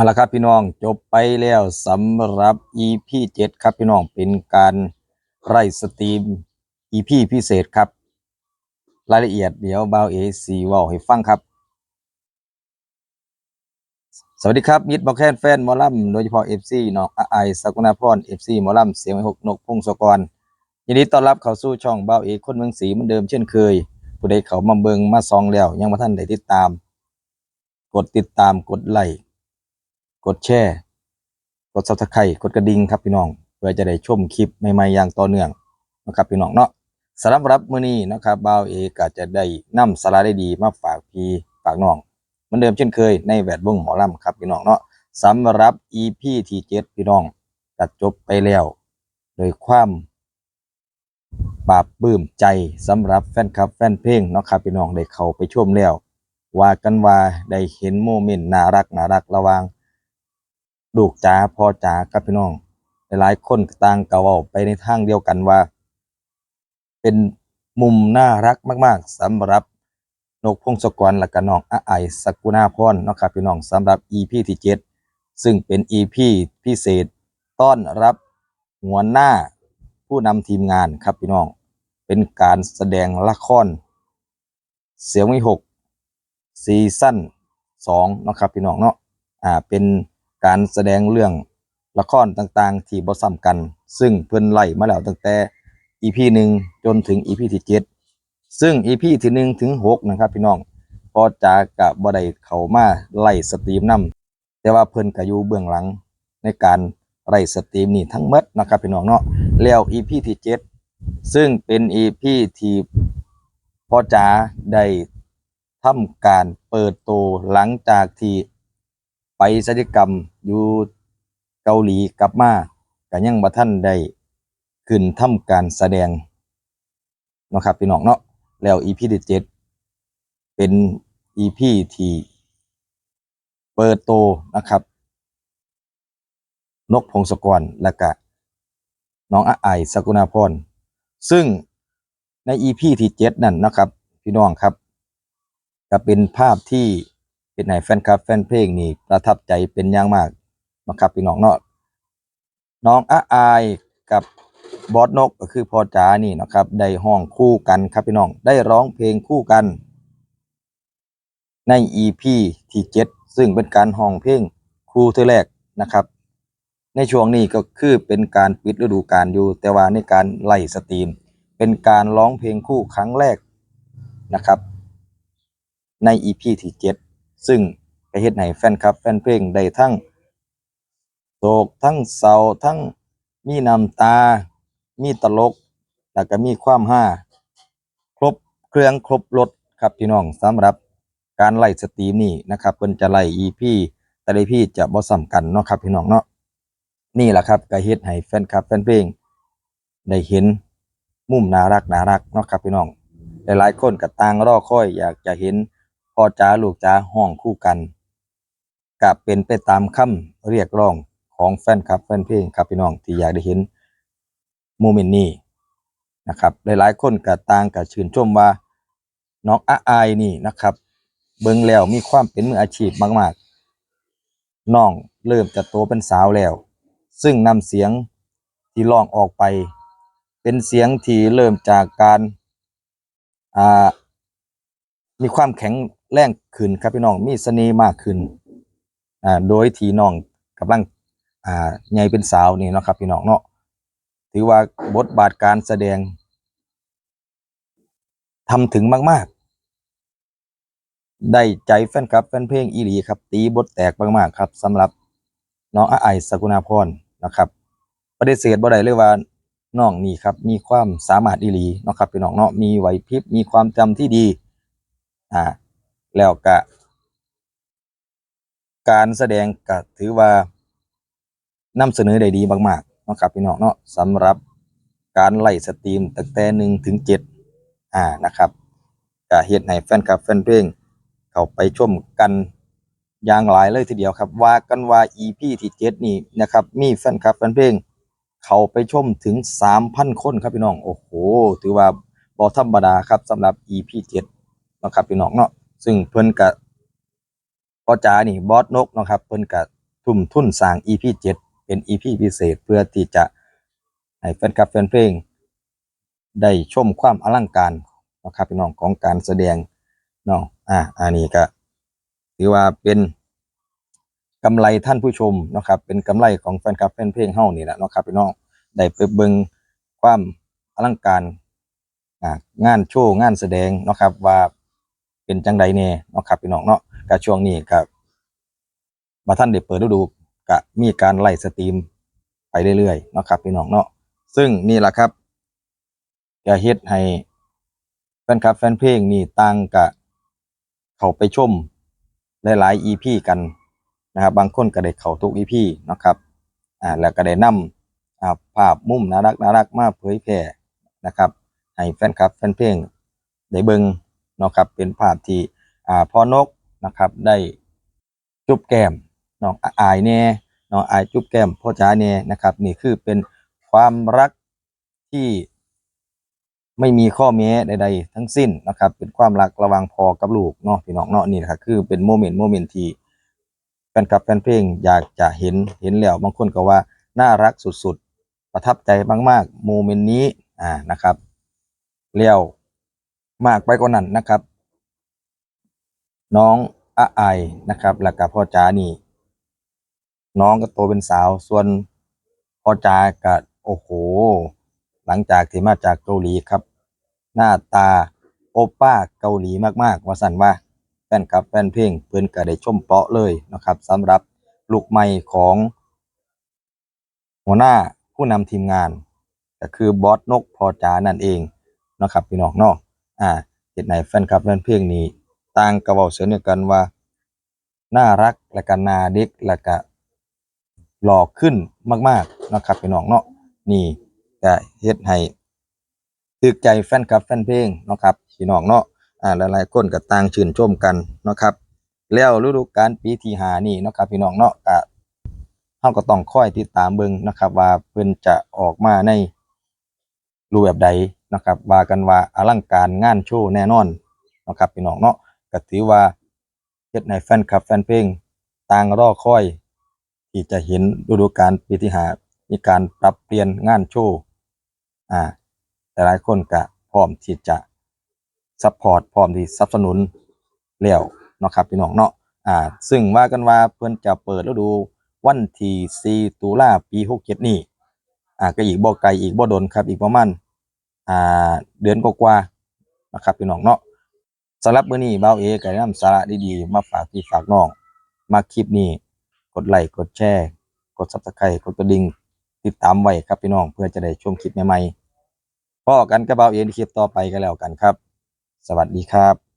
เอาละครับพี่น้องจบไปแล้วสำหรับ EP 7ครับพี่น้องเป็นการไล่สตรีม EP พิเศษครับ รายละเอียดเดี๋ยวบ่าวเอซีว่าให้ฟังครับ สวัสดีครับมิตรบอกแคนแฟนมอลำโดยเฉพาะ FC น้องอาไอสกุณาพร FC หมอลำเสียงไม่หกนกพงศกรยินดีต้อนรับเข้าสู่ช่องบ่าวเอคนเมืองศรีเหมือนเดิมเช่นเคย ผู้ใดเขามาเบิงมาซองแล้วยังมาท่านได้ติดตาม กดติดตามกดไลค์ กดแชร์กดซับสไครต์กดกระดิ่งครับพี่น้อง เพื่อจะได้ชมคลิปใหม่ๆอย่างต่อเนื่องนะครับพี่น้องเนาะสำหรับมื้อนี้นะครับบ่าวเอกจะได้นำสาระได้ดีมาฝากพี่ฝากน้องเหมือนเดิมเช่นเคยในแวดวงหมอลำครับพี่น้องเนาะสำหรับ EP ที่เจ็ดพี่น้องก็จบไปแล้ว โดยความปราบปื้มใจสำหรับแฟนคลับแฟนเพลงเนาะครับพี่น้องได้เข้าไปชมแล้ว ว่ากันว่าได้เห็นโมเมนต์น่ารักน่ารักระหว่าง ลูกจ๋าพ่อจ๋าครับพี่น้องหลายๆคนต่างก็ว้าไปในทางเดียวกันว่า เป็นมุมน่ารักมาก ๆสำหรับนกพงศกรและก็น้องอาไอสกุณาพรเนาะครับพี่น้องสำหรับ EP ที่7ซึ่งเป็น EP พิเศษ ต้อนรับหัวหน้าผู้นำทีมงานครับพี่น้อง เป็นการแสดงละคร เสียงวิหกซีซั่น2เนะครับพี่น้องเนาะอ่าเป็น การแสดงเรื่องละครต่างๆ ที่บ่ซ้ำกัน ซึ่งเพิ่นไล่มาแล้วตั้งแต่ EP 1จนถึง EP ที่7ซึ่ง EP ที่หนึ่งถึงหกนะครับพี่น้องพอจากะบ่ได้เข้ามาไล่สตรีมนํแต่ว่าเพิ่นก็อยู่เบื้องหลังในการไล่สตรีมนี่ทั้งหมดนะครับพี่น้องเนาะแล้ว EP ที่เจ็ดซึ่งเป็น EP ที่พอจ๋าได้ทำการเปิดโตวหลังจากที่ ไปศัลยกรรมอยู่เกาหลีกลับมาก็ยังบ่ทันได้ขึ้นทำการแสดงเนาะครับพี่น้องเนาะแล้ว EP ที่เจ็ดเป็น EP ที่เปิดโตนะครับ นกพงศกรและก็น้องอาไอายสกุณาพร ซึ่งใน EP ที่เจ็ดนั่นนะครับ พี่น้องครับก็เป็นภาพที่ เป็นให้แฟนคลับแฟนเพลงนี่ประทับใจเป็นอย่างมากนะครับพี่น้องเนาะน้องอาอายกับบอสนกก็คือพ่อจ๋านี่นะครับ ได้ห้องคู่กันครับพี่น้อง ได้ร้องเพลงคู่กัน ใน EP ที่เจ็ดซึ่งเป็นการห้องเพลงครูเธอแรกนะครับ ในช่วงนี้ก็คือเป็นการปิดฤดูกาลอยู่ แต่ว่าในการไล่สตรีม เป็นการร้องเพลงคู่ครั้งแรกนะครับ ใน EP ที่เจ็ด ซึ่งไปเฮ็ดให้แฟนคลับแฟนเพลงได้ทั้งโศกทั้งเศร้าทั้งมีน้ำตา มีตลก แล้วก็มีความห้า ครบเครื่องครบรถครับพี่น้องสำหรับการไล่สตรีมนี่นะครับเพิ่นจะไล่ EP แต่ละ EP จะบ่ซ้ำกันเนาะครับพี่น้องเนาะนี่แหละครับก็เฮ็ดให้แฟนคลับแฟนเพลงได้เห็นมุมน่ารักน่ารักเนาะครับพี่น้องหลายๆคนก็ต่างรอคอยอยากจะเห็น พ่อจ๋าลูกจ๋าห้องคู่กันก็เป็นไปตามคำเรียกร้องของแฟนคลับแฟนเพลงครับพี่น้องที่อยากได้เห็นโมเมนต์นี้นะครับหลายๆคนก็ต่างก็ชื่นชมว่าน้องอาอายนี่นะครับ เบิ่งแล้วมีความเป็นมืออาชีพมากๆน้องเริ่มจะโตเป็นสาวแล้ว ซึ่งนำเสียงที่ร้องออกไป เป็นเสียงที่เริ่มจากการมีความแข็ง แรงขึ้นครับพี่น้องมีเสน่ห์มากขึ้นอ่าโดยที่น้องกำลังอ่าใหญ่เป็นสาวนี่เนาะครับพี่น้องเนาะถือว่าบทบาทการแสดงทำถึงมาก ๆ ได้ใจแฟนคลับแฟนเพลงอีหลีครับ ตีบทแตกมากๆครับสำหรับน้องอาไอสกุณาพรนะครับปฏิเสธบ่ได้เลยว่าน้องนี่ครับ มีความสามารถอีหลีนะครับพี่น้องเนาะมีไหวพริบมีความจำที่ดีอ่า แล้วก็การแสดงก็ถือว่านำเสนอได้ดีมากๆนะครับพี่น้องเนาะสำหรับการไล่สตรีมตั้งแต่หนึ่งถึงเจ็ดอ่านะครับก็เฮ็ดให้แฟนคลับแฟนเพลงเข้าไปชมกันอย่างหลายเลยทีเดียวครับ ว่ากันว่า EP ที่เจ็ดนี่นะครับ มีแฟนคลับแฟนเพลงเข้าไปชมถึง 3,000 คนครับพี่น้อง โอ้โห ถือว่าบ่ธรรมดาครับสำหรับ EP 7เนะครับพี่น้องเนาะ ซึ่งเพิ่นก็พ่อจ๋านี่บอสนกนะครับเพิ่นก็ทุ่มทุนสร้าง EP 7เป็น EP พิเศษเพื่อที่จะให้แฟนคลับแฟนเพลง ได้ชมความอลังการนะครับพี่น้องของการแสดงเนาะอ่าอันนี้ก็ถือว่าเป็นกำไรท่านผู้ชมนะครับ เป็นกำไรของแฟนคลับแฟนเพลงเฮานี่แหละเนาะครับพี่น้องได้ไปเบิ่งความอลังการงานโชว์งานแสดงนะครับว่า เป็นจังใดแน่เนาะครับพี่น้องเนาะก็ช่วงนี้ก็มาท่านได้เปิดฤดูก็มีการไล่สตรีมไปเรื่อยๆเนาะครับพี่น้องเนาะซึ่งนี่แหละครับก็เฮ็ดให้แฟนคลับแฟนเพลงนี่ต่างกะเขาไปชมหลายๆ EP กันนะครับ บางคนก็ได้เขาทุก EP นะครับอ่าแล้วก็ได้นำอ่าภาพมุมน่ารักน่ารักมาเผยแพร่นะครับ ให้แฟนคลับแฟนเพลงได้เบิ่ง นะครับเป็นภาพที่อ่าพ่อนกนะครับได้จุบแก้มน้องอายแน่น้องอายจุบแก้มพ่อจ๋าแน่นะครับ นี่คือเป็นความรักที่ไม่มีข้อแม้ใด ๆ ทั้งสิ้นนะครับ เป็นความรักระว่างพอกับลูกเนาะพี่น้องเนาะนี่นะครับคือเป็นโมเมนต์โมเมนต์ที่แฟนคลับแฟนเพลงอยากจะเห็นเห็นแล้วบางคนก็ว่าน่ารักสุดๆ ประทับใจมากๆโมเมนต์นี้อ่านะครับแล้ว มากไปกว่านั้นนะครับ น้องอะไอายนะครับ แล้วก็พ่อจ๋านี่ น้องก็โตเป็นสาว ส่วนพ่อจ๋าก็โอ้โห หลังจากที่มาจากเกาหลีครับ หน้าตาโอป้าเกาหลีมากๆ ว่าสั่นว่าแฟนคลับแฟนเพลงเพื่อนก็ได้ชมเปาะเลยนะครับสำหรับลูกใหม่ของหัวหน้าผู้นำทีมงานก็คือบอสนกพอจานั่นเองนะครับพี่น้องเนาะ อ่าเฮ็ดให้แฟนคลับแฟนเพลงนี้ต่างก็เว้าเสียงเดียวกันว่า น่ารักและก็น่าเด็กและก็หล่อขึ้นมากๆนะครับพี่น้องเนาะนี่ก็เฮ็ดให้ตึกใจแฟนคลับแฟนเพลงนะครับพี่น้องเนาะอ่าหลายๆคนก็ต่างชื่นชมกันนะครับ แล้วฤดูกาลปีที่หานี่นะครับพี่น้องเนาะก็เฮาก็ต้องคอยติดตามเบิ่งนะครับ ว่าเพิ่นจะออกมาในรูปแบบใด นะครับว่ากันว่าอลังการงานโชว์แน่นอนนะครับพี่น้องเนาะก็ถือว่าเฮ็ดให้แฟนคลับแฟนเพลงต่างรอคอย ที่จะเห็นฤดูกาลปีที่หามีการปรับเปลี่ยนงานโชว์อ่าแต่หลายคนก็พร้อมที่จะซัพพอร์ตพร้อมที่สนับสนุนแล้วนะครับพี่น้องเนาะอ่าซึ่งว่ากันว่าเพิ่อนจะเปิดฤดูวันที่4ตุลาปี67นี้อ่าก็อีกบ่ไกลอีกบ่โดนครับอีกประมาณ อ่าเดือนกว่าๆนะครับพี่น้องเนาะสำหรับมื้อนี้เบาเอก็ได้นำสาระดีๆ มาฝากพี่ฝากน้อง มาคลิปนี้กดไลค์กดแชร์ กด Subscribe กดกระดิ่งติดตามไว้ครับพี่น้องเพื่อจะได้ชมคลิปใหม่ๆพอกันกับเบาเอในคลิปต่อไปก็แล้วกันครับ สวัสดีครับ